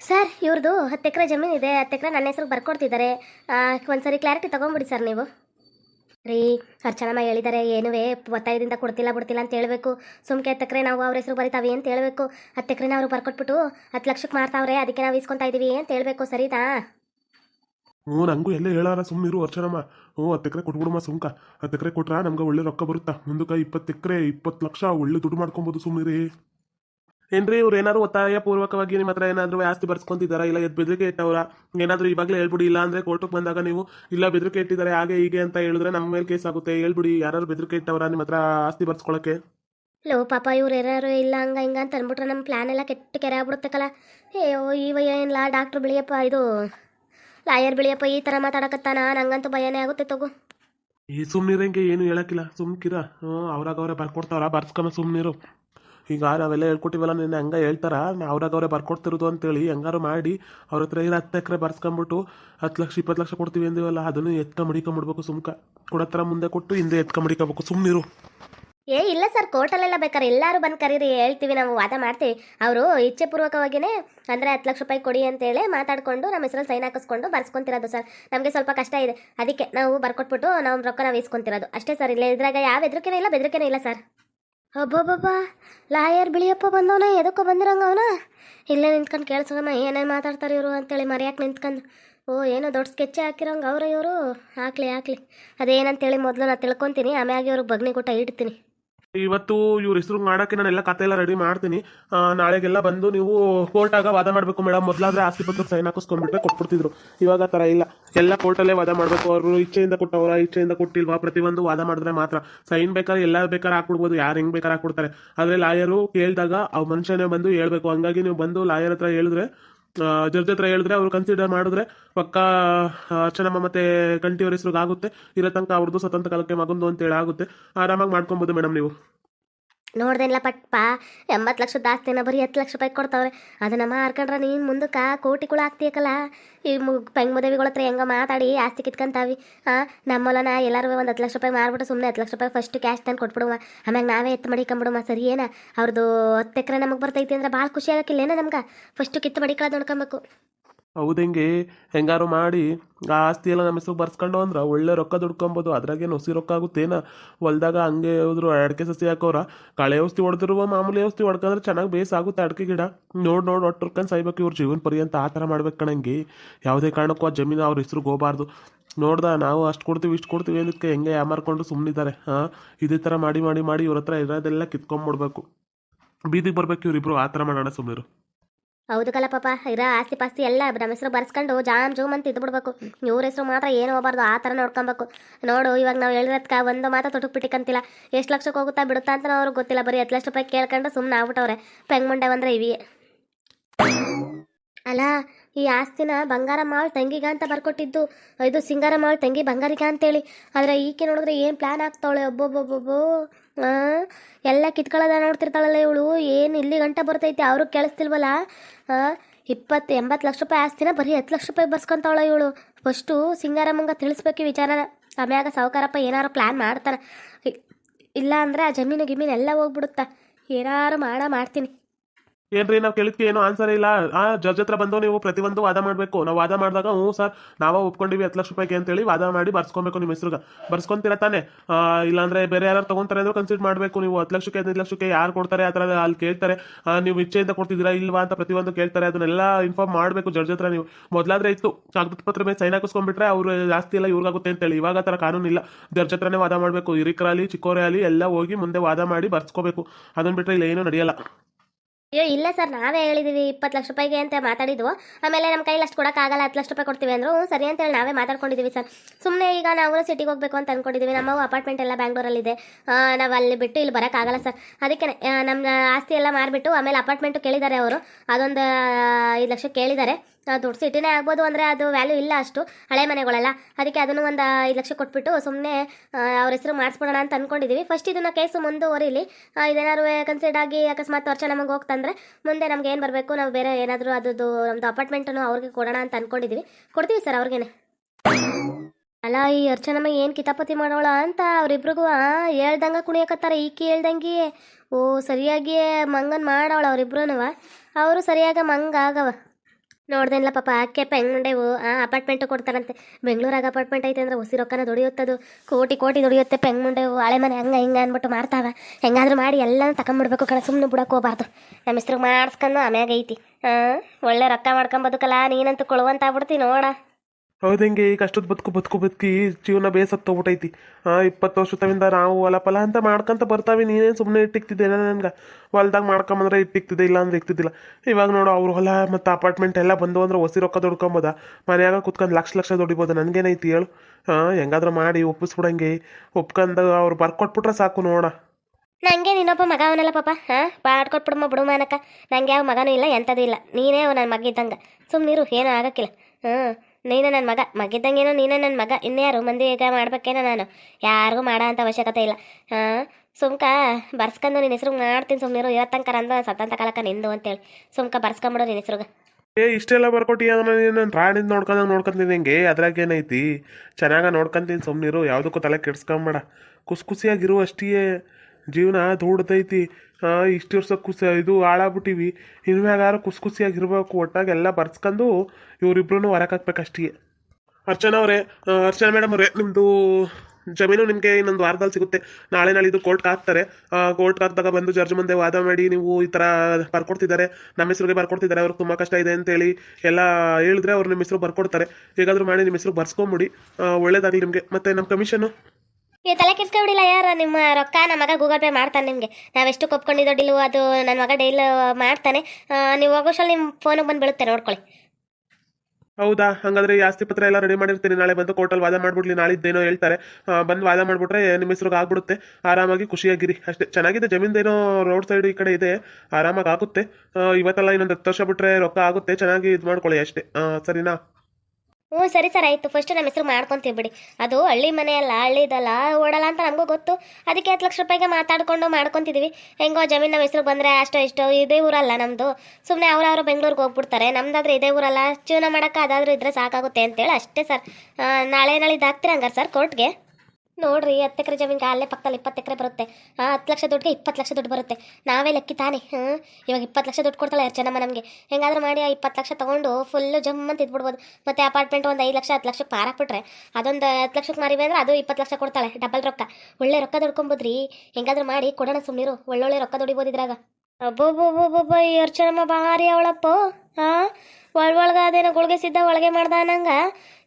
Sir ಇವ್ರದ್ದು ಹತ್ತು ಎಕರೆ ಜಮೀನು ಇದೆ, ಹತ್ತು ಎಕರೆ ನನ್ನ ಹೆಸರು ಬರ್ಕೊಡ್ತಿದ್ದಾರೆ. ಒಂದ್ಸರಿ ಕ್ಲಾರಿಟಿ ತೊಗೊಂಬಿಡಿ ಸರ್ ನೀವು. ರೀ, ಅರ್ಚನಮ್ಮ ಹೇಳಿದ್ದಾರೆ ಏನುವೇ, ಒತ್ತಾಯದಿಂದ ಕೊಡ್ತಿಲ್ಲ, ಬಿಡ್ತಿಲ್ಲ ಅಂತ ಹೇಳಬೇಕು. ಸುಮ್ಕೆ ಹತ್ತು ನಾವು ಅವ್ರ ಹೆಸರು ಬರಿತಾವೆ ಅಂತ ಹೇಳಬೇಕು. ಹತ್ತು ಎಕರೆನ ಅವ್ರು ಬರ್ಕೊಟ್ಬಿಟ್ಟು ಹತ್ತು ಲಕ್ಷಕ್ಕೆ ಮಾರ್ತಾವ್ರೆ, ಅದಕ್ಕೆ ನಾವು ಇಸ್ಕೊತಾ ಇದ್ದೀವಿ ಅಂತ ಹೇಳಬೇಕು ಸರಿತಾ ಹ್ಞೂ, ನಂಗೂ ಎಲ್ಲ ಹೇಳಾರ ಸುಮ್ಮನಿರು ಅರ್ಚನಮ್ಮ. ಹ್ಞೂ, ಹತ್ತು ಎಕರೆ ಕೊಟ್ಬಿಡಮ್ಮ ಸುಮ್ಕ. ಹತ್ತು ಎಕರೆ ಕೊಟ್ರ ನಮ್ಗೆ ಒಳ್ಳೆ ರೊಕ್ಕ ಬರುತ್ತಾ? ಮುಂದಕ್ಕೆ ಇಪ್ಪತ್ತು ಎಕರೆ ಇಪ್ಪತ್ತು ಲಕ್ಷ ಒಳ್ಳೆ ದುಡ್ಡು ಮಾಡ್ಕೊಬೋದು ಸುಮ್ಮನಿರಿ ಏನ್ರಿ ಇವ್ರು ಏನಾದ್ರು ಒತ್ತಾಯ ಪೂರ್ವಕವಾಗಿ ನಿಮ್ಮ ಹತ್ರ ಏನಾದ್ರು ಆಸ್ತಿ ಬರ್ಸ್ಕೊಂತಿದಾರ ಇಲ್ಲ ಎದ್ ಬೆದರಿಕೆ ಇಟ್ಟವ್ರ? ಏನಾದ್ರು ಇವಾಗಲೇ ಹೇಳ್ಬಿಡಿ ಇಲ್ಲ ಅಂದ್ರೆ ಕೋರ್ಟಿಗೆ ಬಂದಾಗ ನೀವು ಇಲ್ಲ ಬೆದರಿಕೆ ಇಟ್ಟಿದ್ದಾರೆ ಹಾಗೆ ಹೀಗೆ ಅಂತ ಹೇಳಿದ್ರೆ ನಮ್ಮ ಮೇಲೆ ಕೇಸ್ ಆಗುತ್ತೆ. ಹೇಳ್ಬಿಡಿ ಯಾರು ಬೆದರಿಕೆ ಇಟ್ಟವ್ರ ನಿಮ್ಮ ಹತ್ರ ಆಸ್ತಿ ಬರ್ಸ್ಕೊಳಕ್ಕೆ? ಲೋ ಪಾಪ ಇವ್ರು ಯಾರು ಇಲ್ಲ ಹಂಗ ಹಿಂಗ ಅಂತ ಅಂದ್ಬಿಟ್ರೆ ನಮ್ಮ ಪ್ಲಾನ್ ಎಲ್ಲ ಕೆಟ್ಟ ಕೆರೆ ಆಗ್ಬಿಡುತ್ತಕ್ಕಲ್ಲ ಅಯ್ಯೋ ಇವ ಏನಿಲ್ಲ ಡಾಕ್ಟರ್ ಬಿಳಿಯಪ್ಪ ಇದು ಲಾಯರ್ ಬಿಳಿಯಪ್ಪ ಈ ಥರ ಮಾತಾಡಕತ್ತಾನ ನಂಗಂತೂ ಭಯನೇ ಆಗುತ್ತೆ ತಗೋ. ಈ ಸುಮ್ನಿರಂಗೆ ಏನು ಹೇಳಕ್ಕಿಲ್ಲ. ಸುಮ್ಕಿರ. ಹ್ಞೂ ಅವ್ರಾಗ ಅವರೇ ಬರ್ಕೊಡ್ತಾವ್ರ? ಬರ್ಸ್ಕೊಂಬ ಸುಮ್ನಿರು. ಈಗ ನಾವೆಲ್ಲ ಹೇಳ್ಕೊಟ್ಟಿವಲ್ಲ ನಿನ್ನೆ ಹಂಗ ಹೇಳ್ತಾರ? ಅವ್ರಾಗ ಅವರೇ ಬರ್ಕೊಡ್ತಿರೋದು ಅಂತೇಳಿ ಹೆಂಗಾರು ಮಾಡಿ ಅವ್ರ ಹತ್ರ ಇರೋ ಹತ್ತು ಎಕರೆ ಬರ್ಸ್ಕೊಂಬಿಟ್ಟು ಹತ್ತು ಲಕ್ಷ, ಇಪ್ಪತ್ತು ಲಕ್ಷ ಕೊಡ್ತೀವಿ ಅಂದಿವಲ್ಲ, ಅದನ್ನು ಎತ್ಕ ಮಡಿಕೊಂಬಿಡ್ಬೇಕು ಸುಮ್ಕ. ಕೊಡತ್ರ ಮುಂದೆ ಕೊಟ್ಟು ಹಿಂದೆ ಎತ್ಕ ಮಡಿಕೋಬೇಕು, ಸುಮ್ನಿರು. ಏ, ಇಲ್ಲ ಸರ್, ಕೋರ್ಟಲ್ಲೆಲ್ಲ ಬೇಕಾದ್ರೆ ಎಲ್ಲರೂ ಬಂದು ಕರೀರಿ, ಹೇಳ್ತೀವಿ ನಾವು, ವಾದ ಮಾಡ್ತೀವಿ. ಅವರು ಇಚ್ಛೆ ಪೂರ್ವಕವಾಗಿಯೇ ಅಂದರೆ ಹತ್ತು ಲಕ್ಷ ರೂಪಾಯಿ ಕೊಡಿ ಅಂತೇಳಿ ಮಾತಾಡಿಕೊಂಡು ನಮ್ಮ ಹೆಸರಲ್ಲಿ ಸೈನ್ ಹಾಕಿಸ್ಕೊಂಡು ಬರ್ಸ್ಕೊಂತಿರೋದು ಸರ್. ನಮಗೆ ಸ್ವಲ್ಪ ಕಷ್ಟ ಇದೆ. ಅದಕ್ಕೆ ನಾವು ಬರ್ಕೊಟ್ಬಿಟ್ಟು ನಾವು ರೊಕ್ಕ ನಾವು ಇಸ್ಕೊಂತಿರೋದು ಅಷ್ಟೇ ಸರ್, ಇಲ್ಲ ಇದ್ರಾಗ ಯಾವ ಹೆದರಿಕೆನೂ ಇಲ್ಲ, ಬೆದರಿಕೆನೂ ಇಲ್ಲ ಸರ್. ಒಬ್ಬೊಬ್ಬಬ್ಬ ಲಾಯರ್ ಬಿಳಿಯಪ್ಪ ಬಂದವನ, ಎದಕ್ಕೋ ಬಂದಿರಂಗ ಅವನ ಇಲ್ಲೇ ನಿಂತ್ಕೊಂಡು ಕೇಳಿಸೋಣ ಏನೇನು ಮಾತಾಡ್ತಾರೆ ಇವರು ಅಂತೇಳಿ ಮರ್ಯಾಕೆ ನಿಂತ್ಕೊಂಡು. ಓ, ಏನೋ ದೊಡ್ಡ ಸ್ಕೆಚ್ ಹಾಕಿರಂಗೆ ಅವ್ರ ಇವರು? ಹಾಕ್ಲಿ ಹಾಕ್ಲಿ. ಅದೇನಂತೇಳಿ ಮೊದಲು ನಾನು ತಿಳ್ಕೊತೀನಿ, ಆಮ್ಯಾಗೆ ಇವ್ರಿಗೆ ಬಗ್ನಿ ಕೊಟ್ಟ ಇಡ್ತೀನಿ. ಇವತ್ತು ಇವ್ರ ಹೆಸರು ಮಾಡಕ್ಕೆ ಎಲ್ಲ ಕತೆ ಎಲ್ಲ ರೆಡಿ ಮಾಡ್ತೀನಿ. ನಾಳೆಗೆಲ್ಲ ಬಂದು ನೀವು ಕೋರ್ಟಾಗ ವಾದ ಮಾಡಬೇಕು ಮೇಡಮ್ ಮೊದಲಾದ್ರೆ ಆಸ್ತಿ ಸೈನ್ ಹಾಕಿಸ್ಕೊಂಡ್ಬಿಟ್ರೆ ಕೊಟ್ಬಿಡ್ತಿದ್ರು. ಇವಾಗ ಆ ಥರ ಇಲ್ಲ. ಎಲ್ಲ ಕೋರ್ಟಲ್ಲೇ ವಾದ ಮಾಡಬೇಕು. ಅವರು ಇಚ್ಛೆಯಿಂದ ಕೊಟ್ಟವರ, ಇಚ್ಛೆಯಿಂದ ಕೊಟ್ಟಿಲ್ವಾ? ಪ್ರತಿಯೊಂದು ವಾದ ಮಾಡಿದ್ರೆ ಮಾತ್ರ. ಸೈನ್ ಬೇಕಾದ್ರೆ ಎಲ್ಲ ಬೇಕಾದ್ರೆ ಹಾಕ್ಬಿಡ್ಬೋದು. ಯಾರು ಹೆಂಗ್ ಬೇಕಾದ್ರೆ ಹಾಕ್ಬಿಡ್ತಾರೆ. ಆದರೆ ಲಾಯರು ಕೇಳಿದಾಗ ಆ ಮನುಷ್ಯನೇ ಬಂದು ಹೇಳ್ಬೇಕು. ಹಂಗಾಗಿ ನೀವು ಬಂದು ಲಾಯರ್ ಹತ್ರ ಹೇಳಿದ್ರೆ ಜಡ್ಜ್ ಹತ್ರ ಹೇಳಿದ್ರೆ ಅವ್ರು ಕನ್ಸಿಡರ್ ಮಾಡಿದ್ರೆ ಪಕ್ಕ ಅರ್ಚನಮ್ಮ ಮತ್ತೆ ಕಂಟಿಯವ್ರ ಹೆಸರಿಗೆ ಆಗುತ್ತೆ. ಇರೋ ತನಕ ಅವ್ರದ್ದು ಸ್ವತಂತ್ರ ಕಾಲಕ್ಕೆ ಮಗಂದು ಅಂತೇಳಿ ಆಗುತ್ತೆ. ಆರಾಮಾಗಿ ಮಾಡ್ಕೊಬೋದು ಮೇಡಮ್ ನೀವು. ನೋಡ್ದೇನಿಲ್ಲ ಪಟ್ಪ. ಎಂಬತ್ತು ಲಕ್ಷದ ಆಸ್ತಿನ ಬರೀ ಹತ್ತು ಲಕ್ಷ ರೂಪಾಯಿ ಕೊಡ್ತಾವ್ರೆ. ಅದನ್ನ ಮಾರ್ಕೊಂಡ್ರೆ ನೀನು ಮುಂದಕ್ಕೆ ಕೋಟಿಗಳು ಆಗ್ತೀಯಕಲ್ಲ? ಈ ಮದುವೆಗಳ ಹತ್ರ ಹೆಂಗ ಮಾತಾಡಿ ಆಸ್ತಿ ಕಿತ್ಕೊಂತಾವಿ. ಹಾಂ ನಮ್ಮಲ್ಲನ ಎಲ್ಲರೂ ಒಂದು ಹತ್ತು ಲಕ್ಷ ರೂಪಾಯಿ ಮಾರ್ಬಿಟ್ಟು ಸುಮ್ಮನೆ ಹತ್ತು ಲಕ್ಷ ರೂಪಾಯಿ ಫಸ್ಟ್ ಕ್ಯಾಶ್ ತಂದು ಕೊಟ್ಬಿಡುವ. ಆಮ್ಯಾಗ ನಾವೇ ಎತ್ತು ಮಡಿಕೊಂಬಿಡುವ ಸರಿ ಏನ? ಅವ್ರದ್ದು ಹತ್ತು ಎಕರೆ ನಮಗೆ ಬರ್ತೈತಿ ಅಂದ್ರೆ ಭಾಳ ಖುಷಿ ಆಗಕ್ಕಿಲ್ಲೇನ ನಮ್ಗೆ? ಫಸ್ಟು ಕಿತ್ತು ಮಡಿಕೊಳ್ಳೋದು ನೋಡ್ಕೊಬೇಕು. ಹೌದಂಗೆ ಹೆಂಗಾರು ಮಾಡಿ ಆ ಆಸ್ತಿ ಎಲ್ಲ ನಮ್ಮ ಹೆಸರು ಬರ್ಸ್ಕೊಂಡು ಅಂದ್ರೆ ಒಳ್ಳೆ ರೊಕ್ಕ ದುಡ್ಕೊಬೋದು. ಅದ್ರಾಗೇನು ಹಸಿ ರೊಕ್ಕ ಆಗುತ್ತೇನ? ಹೊಲ್ದಾಗ ಹಂಗೆ ಹೋದ್ರು ಅಡಿಕೆ ಸಸಿ ಹಾಕೋರ. ಕಳೆ ಔಷಧಿ ಹೊಡೆದ್ರು ಮಾಮೂಲಿ ಔಷಧಿ ಹೊಡ್ಕೊಂಡ್ರೆ ಚೆನ್ನಾಗಿ ಬೇಸ್ ಆಗುತ್ತೆ ಅಡಿಕೆ ಗಿಡ. ನೋಡಿ ನೋಡಿ ಒಟ್ಟು ಹುರ್ಕೊಂಡು ಸಾಯ್ಬೇಕು ಇವ್ರ ಜೀವನ ಪರ್ಯಂತ ಆ ಥರ ಮಾಡ್ಬೇಕು ಕಣಂಗೆ ಯಾವುದೇ ಕಾರಣಕ್ಕೂ ಆ ಜಮೀನು ಅವ್ರ ಹೆಸ್ರಿಗೆ ಹೋಗಬಾರ್ದು ನೋಡ್ದ, ನಾವು ಅಷ್ಟು ಕೊಡ್ತೀವಿ, ಇಷ್ಟು ಕೊಡ್ತೀವಿ ಅನ್ನೋದಕ್ಕೆ ಹೆಂಗೆ ಯಾಮಾರ್ಕೊಂಡು ಸುಮ್ಮನಿದ್ದಾರೆ ಹಾಂ? ಇದೇ ಥರ ಮಾಡಿ ಮಾಡಿ ಮಾಡಿ ಇವ್ರ ಹತ್ರ ಇರೋದೆಲ್ಲ ಕಿತ್ಕೊಂಡ್ಬಿಡ್ಬೇಕು ಬೀದಿಗೆ ಬರ್ಬೇಕು ಇವ್ರಿಬ್ರು. ಆ ಥರ ಮಾಡೋಣ ಸುಮ್ಮನಿರು ಹೌದು ಕಲ ಪಾಪ ಇರೋ ಆಸ್ತಿ ಪಾಸ್ತಿ ಎಲ್ಲ ನಮ್ಮ ಹೆಸರು ಬರ್ಸ್ಕೊಂಡು ಜಾಮ್ ಜೂಮ್ ಅಂತ ಇದ್ಬಿಡ್ಬೇಕು. ಇವ್ರ ಹೆಸರು ಮಾತ್ರ ಏನು ಹೋಗ್ಬಾರ್ದು, ಆ ಥರ ನೋಡ್ಕೊಬೇಕು. ನೋಡು, ಇವಾಗ ನಾವು ಹೇಳಿರೋದ್ಕ ಒಂದು ಮಾತ್ರ ತೊಟಕ್ ಬಿಟ್ಟಿಕ್ಕಂತಿಲ್ಲ ಎಷ್ಟು ಲಕ್ಷಕ್ಕೆ ಹೋಗುತ್ತಾ ಬಿಡುತ್ತಾ ಅಂತ ಅವ್ರಿಗೆ ಗೊತ್ತಿಲ್ಲ, ಬರೀ ಹತ್ತು ಲಕ್ಷ ರೂಪಾಯಿ ಕೇಳ್ಕೊಂಡು ಸುಮ್ಮನೆ ಆಗ್ಬಿಟ್ಟವ್ರೆ. ಪೆಂಗ್ಮಂಡೆ ಬಂದ್ರೆ ಇವಿಯೇ ಅಲ್ಲ, ಈ ಆಸ್ತಿನ ಬಂಗಾರ ಮಾಳ್ ತಂಗಿಗ ಅಂತ ಬರ್ಕೊಟ್ಟಿದ್ದು, ಇದು ಸಿಂಗಾರ ಮಾಳ್ ತಂಗಿ ಬಂಗಾರಿಗ ಅಂತೇಳಿ. ಆದರೆ ಈಕೆ ನೋಡಿದ್ರೆ ಏನು ಪ್ಲ್ಯಾನ್ ಆಗ್ತಾವಳೆ ಒಬ್ಬೊಬ್ಬೊಬ್ಬೊಬ್ಬೋ ಎಲ್ಲ ಕಿತ್ಕೊಳ್ಳೋದ ನೋಡ್ತಿರ್ತಾಳಲ್ಲ ಇವಳು. ಏನು ಇಲ್ಲಿ ಗಂಟ ಬರ್ತೈತಿ? ಅವ್ರಿಗೆ ಕೇಳಿಸ್ತಿಲ್ವಲ್ಲ? ಇಪ್ಪತ್ತು, ಎಂಬತ್ತು ಲಕ್ಷ ರೂಪಾಯಿ ಆಸ್ತಿನ ಬರೀ ಹತ್ತು ಲಕ್ಷ ರೂಪಾಯಿ ಬರ್ಸ್ಕೊಂತಾವಳ ಇವಳು. ಫಸ್ಟು ಸಿಂಗಾರಮ್ಮಂಗ ತಿಳಿಸ್ಬೇಕು ವಿಚಾರ. ಆಮ್ಯಾಗ ಸಾವುಕಾರಪ್ಪ ಏನಾರು ಪ್ಲ್ಯಾನ್ ಮಾಡ್ತಾನೆ ಇಲ್ಲ ಅಂದ್ರೆ ಆ ಜಮೀನು ಗಿಮೀನು ಎಲ್ಲ ಹೋಗ್ಬಿಡುತ್ತಾ. ಏನಾರು ಮಾಡ, ಮಾಡ್ತೀನಿ. ಏನ್ರಿ ನಾವು ಕೇಳಿದ್ಕೆ ಏನು ಆನ್ಸರ್ ಇಲ್ಲ. ಆ ಜಡ್ಜ್ ಹತ್ರ ಬಂದು ನೀವು ಪ್ರತಿಯೊಂದು ವಾದ ಮಾಡಬೇಕು. ನಾವು ವಾದ ಮಾಡಿದಾಗ, ಹ್ಞೂ ಸರ್ ನಾವೇ ಒಪ್ಕೊಂಡಿವಿ ಹತ್ತು ಲಕ್ಷ ರೂಪಾಯಿಗೆ ಅಂತೇಳಿ ವಾದ ಮಾಡಿ ಬರ್ಸ್ಕೊಬೇಕು ನಿಮ್ಮ ಹೆಸ್ರಿಗೆ. ಬರ್ಸ್ಕೊಂತೀರ ತಾನೆ? ಇಲ್ಲಾಂದ್ರೆ ಬೇರೆ ಯಾರು ತಗೊಂತಾರೆ ಅಂದ್ರೆ ಕನ್ಸಿಡರ್ ಮಾಡಬೇಕು. ನೀವು ಹತ್ತು ಲಕ್ಷಕ್ಕೆ, ಹದಿನೈದು ಲಕ್ಷಕ್ಕೆ ಯಾರು ಕೊಡ್ತಾರೆ ಆ ಥರ ಅಲ್ಲಿ ಕೇಳ್ತಾರೆ. ನೀವು ಇಚ್ಛೆಯಿಂದ ಕೊಡ್ತಿದ್ದೀರಾ ಇಲ್ವಾ ಅಂತ ಪ್ರತಿಯೊಂದು ಕೇಳ್ತಾರೆ. ಅದನ್ನೆಲ್ಲ ಇನ್ಫಾರ್ಮ್ ಮಾಡಬೇಕು ಜಡ್ಜ್ ಹತ್ರ ನೀವು. ಮೊದಲಾದ್ರೆ ಇತ್ತು ಕಾಗದ ಪತ್ರ ಮೇಲೆ ಸೈನ್ ಹಾಕಿಸ್ಕೊಂಡ್ಬಿಟ್ರೆ ಅವರು ಜಾಸ್ತಿ ಎಲ್ಲ ಇವ್ರಿಗಾಗುತ್ತೆ ಅಂತೇಳಿ. ಇವಾಗ ಆ ಥರ ಕಾನೂನು ಇಲ್ಲ. ಜಡ್ಜ್ ಹತ್ರನೇ ವಾದ ಮಾಡಬೇಕು. ಹಿರಿಕರಾಲಿ ಚಿಕ್ಕೋರೆ ಆಗಲಿ, ಎಲ್ಲ ಹೋಗಿ ಮುಂದೆ ವಾದ ಮಾಡಿ ಬರ್ಸ್ಕೋಬೇಕು. ಅದನ್ನು ಬಿಟ್ಟರೆ ಇಲ್ಲ ಏನೂ ನಡೆಯಲ್ಲ. ಅಯ್ಯೋ ಇಲ್ಲ ಸರ್, ನಾವೇ ಹೇಳಿದೀವಿ, ಇಪ್ಪತ್ತು ಲಕ್ಷ ರೂಪಾಯಿಗೆ ಅಂತ ಮಾತಾಡಿದ್ವು. ಆಮೇಲೆ ನಮ್ಮ ಕೈಲಿ ಅಷ್ಟು ಕೊಡೋಕ್ಕಾಗಲ್ಲ ಹತ್ತು ಲಕ್ಷ ರೂಪಾಯಿ ಕೊಡ್ತೀವಿ ಅಂದರು ಹ್ಞೂ ಸರಿ ಅಂತೇಳಿ ನಾವೇ ಮಾತಾಡ್ಕೊಂಡಿದ್ದೀವಿ ಸರ್. ಸುಮ್ಮನೆ ಈಗ ನಾವು ಸಿಟಿಗೆ ಹೋಗಬೇಕು ಅಂತ ಅಂದ್ಕೊಂಡಿದ್ದೀವಿ ನಮ್ಮ ಅಪಾರ್ಟ್ಮೆಂಟ್ ಎಲ್ಲ ಬ್ಯಾಂಗ್ಳೂರಲ್ಲಿದೆ. ನಾವು ಅಲ್ಲಿ ಬಿಟ್ಟು ಇಲ್ಲಿ ಬರೋಕ್ಕಾಗಲ್ಲ ಸರ್. ಅದಕ್ಕೆ ನಮ್ಮ ಆಸ್ತಿ ಎಲ್ಲ ಮಾರಿಬಿಟ್ಟು ಆಮೇಲೆ ಅಪಾರ್ಟ್ಮೆಂಟು ಕೇಳಿದ್ದಾರೆ ಅವರು. ಅದೊಂದು ಐದು ಲಕ್ಷ ಕೇಳಿದ್ದಾರೆ. ದೊಡ್ಡ ಸಿಟಿನೇ ಆಗ್ಬೋದು ಅಂದರೆ ಅದು ವ್ಯಾಲ್ಯೂ ಇಲ್ಲ ಅಷ್ಟು, ಹಳೆ ಮನೆಗಳೆಲ್ಲ. ಅದಕ್ಕೆ ಅದನ್ನು ಒಂದು ಐದು ಲಕ್ಷ ಕೊಟ್ಬಿಟ್ಟು ಸುಮ್ಮನೆ ಅವ್ರ ಹೆಸರು ಮಾಡಿಸ್ಬಿಡೋಣ ಅಂತ ಅಂದ್ಕೊಂಡಿದ್ದೀವಿ ಫಸ್ಟ್ ಇದನ್ನು ಕೇಸು ಮುಂದುವರಿಲಿ ಇದೇನಾದ್ರು ಕನ್ಸಿಡರ್ ಆಗಿ ಅಕಸ್ಮಾತ್ ವರ್ಷ ನಮಗೆ ಹೋಗ್ತಂದ್ರೆ, ಮುಂದೆ ನಮ್ಗೆ ಏನು ಬರಬೇಕು, ನಾವು ಬೇರೆ ಏನಾದರೂ ಅದ್ರದ್ದು ನಮ್ಮದು ಅಪಾರ್ಟ್ಮೆಂಟನ್ನು ಅವ್ರಿಗೆ ಕೊಡೋಣ ಅಂತ ಅಂದ್ಕೊಂಡಿದ್ದೀವಿ ಕೊಡ್ತೀವಿ ಸರ್ ಅವ್ರಿಗೇನೆ. ಅಲ್ಲ, ಈ ಅರ್ಚನಮ್ಮ ಏನು ಕಿತಾಪತಿ ಮಾಡೋಳ ಅಂತ ಅವರಿಬ್ರಿಗೂ ಹೇಳ್ದಂಗೆ ಕುಣಿಯಕತ್ತಾರ ಈ ಕೇಳ್ದಂಗೆ ಓ ಸರಿಯಾಗಿ ಮಂಗನ್ ಮಾಡೋಳ ಅವ್ರಿಬ್ರು ಅವರು ಸರಿಯಾಗಿ ಮಂಗ ಆಗವ. ನೋಡ್ದೇನಿಲ್ಲ ಪಾಪ, ಆಕೆ ಪೆಂಗುಂಡೆವು ಆ ಅಪಾರ್ಟ್ಮೆಂಟ್ ಕೊಡ್ತಾರಂತೆ. ಬೆಂಗಳೂರಾಗ ಅಪಾರ್ಟ್ಮೆಂಟ್ ಐತೆ ಅಂದ್ರೆ ಉಸಿ ರೊಕ್ಕನ ದುಡಿಯುತ್ತದು. ಕೋಟಿ ಕೋಟಿ ದುಡಿಯುತ್ತೆ ಪೆಂಗುಂಡೆವು ಹಳೆ ಮನೆ ಹಂಗೆ ಹಿಂಗೆ ಅಂದ್ಬಿಟ್ಟು ಮಾಡ್ತಾವೆ. ಹೆಂಗಾದ್ರೂ ಮಾಡಿ ಎಲ್ಲನೂ ತಗೊಂಬಿಡ್ಬೇಕು ಕಣ ಸುಮ್ಮನೆ ಬಿಡಕ್ಕೆ ಹೋಗ್ಬಾರ್ದು. ನಮ್ಮ ಹೆಸ್ರಿಗೆ ಮಾಡಿಸ್ಕೊಂಡು ಆಮ್ಯಾಗ ಐತಿ. ಹಾಂ ಒಳ್ಳೆ ರೊಕ್ಕ ಮಾಡ್ಕೊಂಬದುಕಲ್ಲ ನೀನಂತೂ ಕೊಳುವಂತ ಆಗ್ಬಿಡ್ತಿ ನೋಡ. ಹೌದು ಹಿಂಗೆ, ಈ ಕಷ್ಟದ ಬದುಕು ಬದುಕು, ಬದುಕಿ ಜೀವನ ಬೇಸತ್ತೋಗ್ಬಿಟ್ಟೈತಿ ಹಾಂ ಇಪ್ಪತ್ತು ವರ್ಷದಿಂದ ನಾವು ಹೊಲ ಫಲ ಅಂತ ಮಾಡ್ಕೊಂತ ಬರ್ತಾವೆ. ನೀನೇನು ಸುಮ್ಮನೆ ಇಟ್ಟಿಕ್ತಿದ್ದೆ? ನನ್ಗೆ? ಹೊಲ್ದಾಗ ಮಾಡ್ಕೊಂಬಂದ್ರೆ ಇಟ್ಟಿಕ್ತಿದ್ದೆ, ಇಲ್ಲ ಅಂದ್ರೆ ಇಕ್ತಿದ್ದಿಲ್ಲ ಇವಾಗ ನೋಡು, ಅವ್ರ ಹೊಲ ಮತ್ತು ಅಪಾರ್ಟ್ಮೆಂಟ್ ಎಲ್ಲ ಬಂದು ಅಂದ್ರೆ ಹೊಸಿ ರೊಕ್ಕ ದುಡ್ಕೊಂಬೋದ? ಮನೆಯಾಗ ಕುತ್ಕೊಂಡು ಲಕ್ಷ ಲಕ್ಷ ದುಡಿಬೋದು? ನನಗೇನೈತಿ ಹೇಳು. ಹಾಂ ಹೆಂಗಾದ್ರೂ ಮಾಡಿ, ಒಪ್ಪಿಸ್ಬಿಡಂಗೆ. ಒಪ್ಕೊಂಡು ಅವ್ರು ಬರ್ಕೊಟ್ಬಿಟ್ರೆ ಸಾಕು ನೋಡ. ನಂಗೆ ನೀನೊಬ್ಬ ಮಗ ಅವನಲ್ಲ ಪಾಪ, ಹಾಂ? ಬಾಡ್ಕೊಟ್ಬಿಡಮ್ಮ ಬಿಡು ಮಾನಕ ನಂಗೆ ಯಾವ ಮಗನೂ ಇಲ್ಲ, ಎಂಥದೂ ಇಲ್ಲ. ನೀನೇ ನನ್ನ ಮಗ ಇದ್ದಂಗೆ. ಸುಮ್ಮನಿರು ಏನೂ ಆಗಕ್ಕಿಲ್ಲ. ಹ್ಞೂ ನೀನೇ ನನ್ನ ಮಗ. ಮಗಿದ್ದಂಗೇನೋ ನೀನೇ ನನ್ನ ಮಗ. ಇನ್ಯಾರು ಮಂದಿ ಈಗ ಮಾಡ್ಬೇಕೇನ ನಾನು. ಯಾರಿಗೂ ಮಾಡೋ ಅಂತ ಅವಶ್ಯಕತೆ ಇಲ್ಲ. ಹಾಂ ಸುಮ್ಕ ಬರ್ಸ್ಕೊಂಡು ನಿನ್ನ ಹೆಸ್ರು ಮಾಡ್ತೀನಿ ಸುಮ್ಮನಿರು ಇವತ್ತಂಕರ ಅಂದ ಸತ್ತಂತ ಕಾಲಕ್ಕ ನಿಂದು ಅಂತೇಳಿ. ಸುಮ್ಕ ಬರ್ಸ್ಕೊಂಬಿಡು ನಿನ್ನ ಹೆಸ್ರುಗ. ಏ, ಇಷ್ಟೆಲ್ಲ ಬರ್ಕೊಟ್ಟಿ ಅದನ್ನ ನೀನು ರಾಣಿದ್ ನೋಡ್ಕೊಂಡಂಗೆ ನೋಡ್ಕೊಂತೀನಿ ಹೆಂಗೆ? ಅದ್ರಾಗ ಏನೈತಿ? ಚೆನ್ನಾಗ ನೋಡ್ಕೊಂತೀನಿ ಸುಮ್ಮನಿರು ಯಾವುದಕ್ಕೂ ತಲೆ ಕೆಡ್ಸ್ಕೊಂಬೇಡ. ಖುಷಿ ಖುಷಿಯಾಗಿರು ಅಷ್ಟೇ ಜೀವನ ದೂಡ್ತೈತಿ ಇಷ್ಟು ವರ್ಷ ಕುಸ, ಇದು ಹಾಳಾಗ್ಬಿಟ್ಟಿವಿ. ಇನ್ಮ್ಯಾಗಾರು ಖುಷಿ ಖುಷಿಯಾಗಿರ್ಬೇಕು ಒಟ್ಟಾಗ ಎಲ್ಲ ಬರ್ಸ್ಕೊಂಡು ಇವರಿಬ್ರು ಹೊರಗೆ ಹಾಕ್ಬೇಕಷ್ಟೇ ಅರ್ಚನಾ ಅವರೇ ಅರ್ಚನಾ ಮೇಡಮ್ ಅವರೇ ನಿಮ್ಮದು ಜಮೀನು ನಿಮಗೆ ಇನ್ನೊಂದು ವಾರದಲ್ಲಿ ಸಿಗುತ್ತೆ. ನಾಳೆ ನಾಳೆ ಇದು ಕೋರ್ಟ್ಗೆ ಹಾಕ್ತಾರೆ. ಕೋರ್ಟ್ಗೆ ಹಾಕಿದಾಗ ಬಂದು ಜಡ್ಜ್ ಮುಂದೆ ವಾದ ಮಾಡಿ ನೀವು ಈ ಥರ ಬರ್ಕೊಡ್ತಿದ್ದಾರೆ. ನಮ್ಮ ಹೆಸರಿಗೆ ಬರ್ಕೊಡ್ತಿದ್ದಾರೆ, ಅವ್ರಿಗೆ ತುಂಬ ಕಷ್ಟ ಇದೆ ಅಂತೇಳಿ ಎಲ್ಲ ಹೇಳಿದ್ರೆ ಅವ್ರು ನಿಮ್ಮ ಹೆಸರು ಬರ್ಕೊಡ್ತಾರೆ. ಹೇಗಾದರೂ ಮಾಡಿ ನಿಮ್ಮ ಹೆಸರು ಬರ್ಸ್ಕೊಂಬಿಡಿ. ಒಳ್ಳೇದಾಗಲಿ ನಿಮಗೆ. ಮತ್ತು ನಮ್ಮ ಕಮಿಷನು ಈ ತಲೆ ಕೆಡ್ಸ್ಕೊಬಿಡಿಲ್ಲ ಯಾರ? ನಿಮ್ಮ ರೊಕ್ಕ ನಮ್ಮ ಮಗ ಗೂಗಲ್ ಪೇ ಮಾಡ್ತಾನೆ ನಿಮಗೆ. ನಾವೆಷ್ಟು ಕೊಪ್ಕೊಂಡಿದ್ದೋ ಡಿಲು ಅದು ನನ್ನ ಮಗ ಡೈಲ್ ಮಾಡ್ತಾನೆ. ನೀವು ಹೋಗೋಷ್ಟಲ್ಲಿ ನಿಮ್ಮ ಫೋನಿಗೆ ಬಂದು ಬೀಳುತ್ತೆ, ನೋಡ್ಕೊಳ್ಳಿ. ಹೌದಾ? ಹಾಗಾದ್ರೆ ಈ ಆಸ್ತಿ ಪತ್ರ ಎಲ್ಲ ರೆಡಿ ಮಾಡಿರ್ತೀನಿ. ನಾಳೆ ಬಂದು ಕೋರ್ಟಲ್ಲಿ ವಾದ ಮಾಡ್ಬಿಡ್ಲಿ. ನಾಳಿದ್ದೇನೋ ಹೇಳ್ತಾರೆ. ಬಂದು ವಾದ ಮಾಡ್ಬಿಟ್ರೆ ನಿಮ್ಮ ಹೆಸ್ರಿಗೆ ಆಗ್ಬಿಡುತ್ತೆ. ಆರಾಮಾಗಿ ಖುಷಿಯಾಗಿರಿ. ಅಷ್ಟೇ, ಚೆನ್ನಾಗಿದೆ. ಜಮೀನ್ದೇನೋ ರೋಡ್ ಸೈಡ್ ಈ ಕಡೆ ಇದೆ. ಆರಾಮಾಗಿ ಆಗುತ್ತೆ. ಇವತ್ತೆಲ್ಲ ಇನ್ನೊಂದು ಹತ್ತು ವರ್ಷ ಬಿಟ್ರೆ ರೊಕ್ಕ ಆಗುತ್ತೆ. ಚೆನ್ನಾಗಿ ಇದು ಮಾಡ್ಕೊಳ್ಳಿ ಅಷ್ಟೇ. ಸರಿನಾ? ಹ್ಞೂ, ಸರಿ ಸರ್, ಆಯಿತು. ಫಸ್ಟ್ ನಮ್ಮ ಹೆಸರು ಮಾಡ್ಕೊತೀವಿ ಬಿಡಿ ಅದು ಹಳ್ಳಿ ಮನೆ ಅಲ್ಲ, ಹಳ್ಳಿದಲ್ಲ, ಓಡಲ್ಲ ಅಂತ ನಮಗೂ ಗೊತ್ತು. ಅದಕ್ಕೆ ಹತ್ತು ಲಕ್ಷ ರೂಪಾಯಿಗೆ ಮಾತಾಡಿಕೊಂಡು ಮಾಡ್ಕೊತಿದ್ದೀವಿ ಹೆಂಗೋ ಜಮೀನು ನಮ್ಮ ಹೆಸರು ಬಂದರೆ ಅಷ್ಟೋ ಇಷ್ಟೋ, ಇದೇ ಊರಲ್ಲ ನಮ್ಮದು ಸುಮ್ಮನೆ ಅವ್ರವ್ರು ಬೆಂಗಳೂರಿಗೆ ಹೋಗ್ಬಿಡ್ತಾರೆ. ನಮ್ದಾದ್ರೆ ಇದೇ ಊರಲ್ಲ. ಜೀವನ ಮಾಡೋಕೆ ಅದಾದರೂ ಇದ್ರೆ ಸಾಕಾಗುತ್ತೆ ಅಂತೇಳಿ ಅಷ್ಟೇ ಸರ್. ನಾಳೆ ನಾಳೆ ಇದಾಗ್ತೀರಾ ಹಂಗಾರೆ ಸರ್ ಕೋರ್ಟ್ಗೆ ನೋಡ್ರಿ ಹತ್ತು ಎಕರೆ ಜಮೀನ್ ಅಲ್ಲೇ ಪಕ್ಕದಲ್ಲಿ ಇಪ್ಪತ್ತು ಎಕರೆ ಬರುತ್ತೆ. ಆ, ಹತ್ತು ಲಕ್ಷ ದುಡ್ಡಿಗೆ ಇಪ್ಪತ್ತು ಲಕ್ಷ ದುಡ್ಡು ಬರುತ್ತೆ. ನಾವೇ ಲೆಕ್ಕಿ ತಾನೆ, ಹಾಂ? ಇವಾಗ ಇಪ್ಪತ್ತು ಲಕ್ಷ ದುಡ್ಡು ಕೊಡ್ತಾಳೆ ಚೆನ್ನಮ್ಮ ನಮಗೆ. ಹೆಂಗಾದ್ರೂ ಮಾಡಿ ಆ ಇಪ್ಪತ್ತು ಲಕ್ಷ ತೊಗೊಂಡು ಫುಲ್ಲು ಜಮ್ ಅಂತ ಇದ್ಬಿಡ್ಬೋದು. ಮತ್ತೆ ಅಪಾರ್ಟ್ಮೆಂಟ್ ಒಂದು ಐದು ಲಕ್ಷ, ಹತ್ತು ಲಕ್ಷಕ್ಕೆ ಪಾರಾಕ್ಬಿಟ್ರೆ ಅದೊಂದು ಹತ್ತು ಲಕ್ಷಕ್ಕೆ ಮಾರಿವೆ ಅಂದ್ರೆ ಅದು ಇಪ್ಪತ್ತು ಲಕ್ಷ ಕೊಡ್ತಾಳೆ ಡಬಲ್ ರೊಕ್ಕ. ಒಳ್ಳೆ ರೊಕ್ಕ ದುಡ್ಕೊಂಬೋದ್ರಿ. ಹೆಂಗಾದ್ರೂ ಮಾಡಿ ಕೊಡೋಣ ಸುಮ್ಮನಿರು ಒಳ್ಳೊಳ್ಳೆ ರೊಕ್ಕ ದುಡಿಬೋದು ಇದ್ರಾಗ. ಅಬ್ಬೊಬ್ಬೊಬ್ಬೊಬ್ಬ ಈ ಅರ್ಚನಮ್ಮ ಭಾರಿ ಅವಳಪ್ಪ, ಹಾಂ? ಒಳ ಒಳಗೆ ಅದೇನೋ ಗುಳಿಗೆ ಸಿದ್ಧ ಒಳಗೆ ಮಾಡ್ದ ನಂಗೆ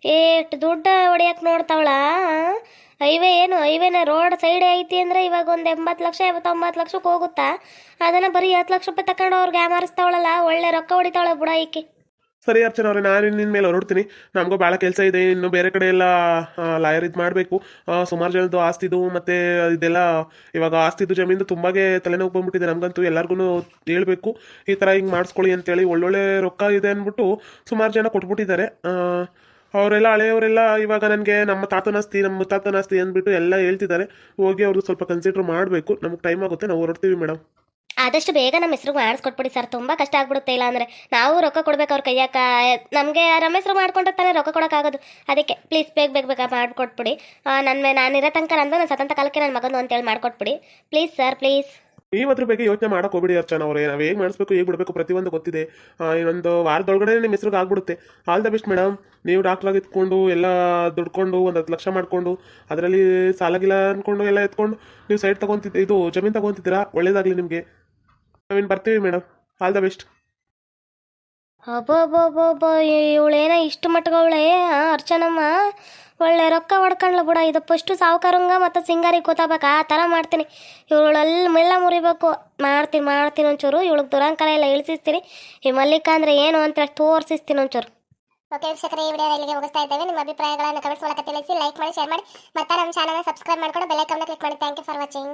ಏಟ್ ದುಡ್ಡು ಹೊಡಿಯಕ್ಕೆ ನೋಡ್ತಾವಳ ಹೈವೇ ಏನು? ಹೈವೇನ ರೋಡ್ ಸೈಡ್ ಐತಿ ಅಂದ್ರೆ ಇವಾಗ ಒಂದು ಎಂಬತ್ತು ಲಕ್ಷ ತೊಂಬತ್ತು ಲಕ್ಷಕ್ಕೆ ಹೋಗುತ್ತಾ? ಅದನ್ನ ಬರೀ ಹತ್ತು ಲಕ್ಷ ರೂಪಾಯಿ ತಗೊಂಡು ಅವ್ರಿಗೆ ಯಾಮಾರಿಸ್ತಾವಳಲ್ಲ ಒಳ್ಳೆ ರೊಕ್ಕ ಹೊಡಿತಾವಳೆ ಬುಡ ಈಕೆ. ಸರಿ ಅರ್ಚನ ಅವ್ರೆ, ನಾನು ನಿನ್ನ ಮೇಲೆ ಹೊರಡ್ತೀನಿ. ನಮಗೂ ಭಾಳ ಕೆಲಸ ಇದೆ, ಇನ್ನು ಬೇರೆ ಕಡೆ ಎಲ್ಲ ಲಾಯರ್ ಇದು ಮಾಡಬೇಕು. ಸುಮಾರು ಜನದ್ದು ಆಸ್ತಿದು ಮತ್ತು ಇದೆಲ್ಲ, ಇವಾಗ ಆಸ್ತಿದು ಜಮೀನು ತುಂಬಾಗೆ ತಲೆನೋವು ಬಂದ್ಬಿಟ್ಟಿದೆ ನಮಗಂತೂ ಎಲ್ಲರಿಗೂ ಹೇಳಬೇಕು. ಈ ಥರ ಹಿಂಗೆ ಮಾಡಿಸ್ಕೊಳ್ಳಿ ಅಂತೇಳಿ ಒಳ್ಳೊಳ್ಳೆ ರೊಕ್ಕ ಇದೆ ಅಂದ್ಬಿಟ್ಟು ಸುಮಾರು ಜನ ಕೊಟ್ಬಿಟ್ಟಿದ್ದಾರೆ. ಅವರೆಲ್ಲ ಹಳೆಯವರೆಲ್ಲ ಇವಾಗ ನನಗೆ ನಮ್ಮ ತಾತನ ಆಸ್ತಿ ನಮ್ಮ ಮುತ್ತಾತನ ಆಸ್ತಿ ಅಂದ್ಬಿಟ್ಟು ಎಲ್ಲ ಹೇಳ್ತಿದ್ದಾರೆ. ಹೋಗಿ ಅವ್ರದ್ದು ಸ್ವಲ್ಪ ಕನ್ಸಿಡರ್ ಮಾಡಬೇಕು. ನಮಗೆ ಟೈಮ್ ಆಗುತ್ತೆ, ನಾವು ಹೊರಡ್ತೀವಿ ಮೇಡಮ್ ಆದಷ್ಟು ಬೇಗ ನಮ್ಮ ಹೆಸರು ಮಾಡಿಸ್ಕೊಟ್ಬಿಡಿ ಸರ್ ತುಂಬ ಕಷ್ಟ ಆಗ್ಬಿಡುತ್ತೆ ಇಲ್ಲ ಅಂದರೆ ನಾವು ರೊಕ್ಕ ಕೊಡ್ಬೇಕು ಅವ್ರ ಕೈಯಾಕ. ನಮಗೆ ಹೆಸರು ಮಾಡ್ಕೊಂಡ್ರೆ ತಾನೇ ರೊಕ್ಕ ಕೊಡೋಕ್ಕಾಗೋದು ಅದಕ್ಕೆ ಪ್ಲೀಸ್ ಬೇಗ ಬೇಗ ಬೇಗ ಮಾಡಿಕೊಟ್ಬಿಡಿ. ನನ್ನ ನಾನು ನಾನಿರೋ ತನಕ ನಂದು, ನನ್ನ ಸತಂತ ಕಾಲಕ್ಕೆ ನನ್ನ ಮಗನು ಅಂತೇಳಿ ಮಾಡಿಕೊಟ್ಬಿಡಿ. ಪ್ಲೀಸ್ ಸರ್ ಪ್ಲೀಸ್ ನೀವು ಅದ್ರ ಬಗ್ಗೆ ಯೋಚನೆ ಮಾಡಕ್ ಹೋಗ್ಬಿಡಿ ಅರ್ಚನ ಅವರೇ. ನಾವು ಹೇಗೆ ಮಾಡಿಸ್ಬೇಕು, ಹೇಗೆ ಬಿಡಬೇಕು ಪ್ರತಿಯೊಂದು ಗೊತ್ತಿದೆ. ಇನ್ನೊಂದು ವಾರದೊಳಗಡೆ ನಿಮ್ಮ ಹೆಸ್ರಿಗೆ ಆಗ್ಬಿಡುತ್ತೆ. ಆಲ್ ದ ಬೆಸ್ಟ್ ಮೇಡಮ್ ನೀವು ಡಾಕ್ಟ್ರಾಗಿ ಎತ್ಕೊಂಡು ಎಲ್ಲ ದುಡ್ಕೊಂಡು, ಒಂದು ಹತ್ತು ಲಕ್ಷ ಮಾಡ್ಕೊಂಡು, ಅದರಲ್ಲಿ ಸಾಲಗಿಲ್ಲ ಅಂದ್ಕೊಂಡು ಎಲ್ಲ ಎತ್ಕೊಂಡು, ನೀವು ಸೈಡ್ ತಗೊಂತಿದ್ದೆ, ಇದು ಜಮೀನು ತಗೊಂತಿದ್ದೀರಾ? ಒಳ್ಳೇದಾಗಲಿ ನಿಮಗೆ. ನಾವೇನ್ ಬರ್ತೀವಿ ಮೇಡಮ್ ಆಲ್ ದ ಬೆಸ್ಟ್ ಅಬ್ಬಬ್ಬಬ್ಬಬ್ಬ ಇವಳೇನ ಇಷ್ಟು ಮಟ್ಗವಳೆ ಅರ್ಚನಮ್ಮ, ಒಳ್ಳೆ ರೊಕ್ಕ ಹೊಡ್ಕೊಂಡ್ಲ ಬಿಡ, ಇದು ಫಸ್ಟು ಸಾವುಕಾರಂಗ ಮತ್ತು ಸಿಂಗಾರಿಗೆ ಗೊತ್ತಾಗಬೇಕು ಆ ಥರ ಮಾಡ್ತೀನಿ. ಇವಳಲ್ಲಿ ಮೆಲ್ಲ ಮುರಿಬೇಕು. ಮಾಡ್ತೀನಿ ಮಾಡ್ತೀನಿ ಒಂಚೂರು, ಇವಳಿಗೆ ದುರಂಕರ ಎಲ್ಲ ಇಳಿಸಿಸ್ತೀನಿ. ಈ ಮಲ್ಲಿಕಾ ಅಂದರೆ ಏನು ಅಂತ ತೋರಿಸಿಸ್ತೀನಿ ಒಂಚೂರು. ಓಕೆ ವೀಕ್ಷಕರೇ, ಈ ವಿಡಿಯೋ ಇಲ್ಲಿಗೆ ಮುಗಿಸ್ತಾ ಇದ್ದೇವೆ. ನಿಮ್ಮ ಅಭಿಪ್ರಾಯಗಳನ್ನು ಕಮೆಂಟ್ಸ್ ಮೂಲಕ ತಿಳಿಸಿ, ಲೈಕ್ ಮಾಡಿ, ಶೇರ್ ಮಾಡಿ. ಮತ್ತೆ ನಮ್ಮ ಚಾನಲ್ನ ಸಬ್ಸ್ಕ್ರೈಬ್ ಮಾಡ್ಕೊಂಡು ಬೆಲ್ ಐಕನ್ನ ಕ್ಲಿಕ್ ಮಾಡಿ. Thank you for watching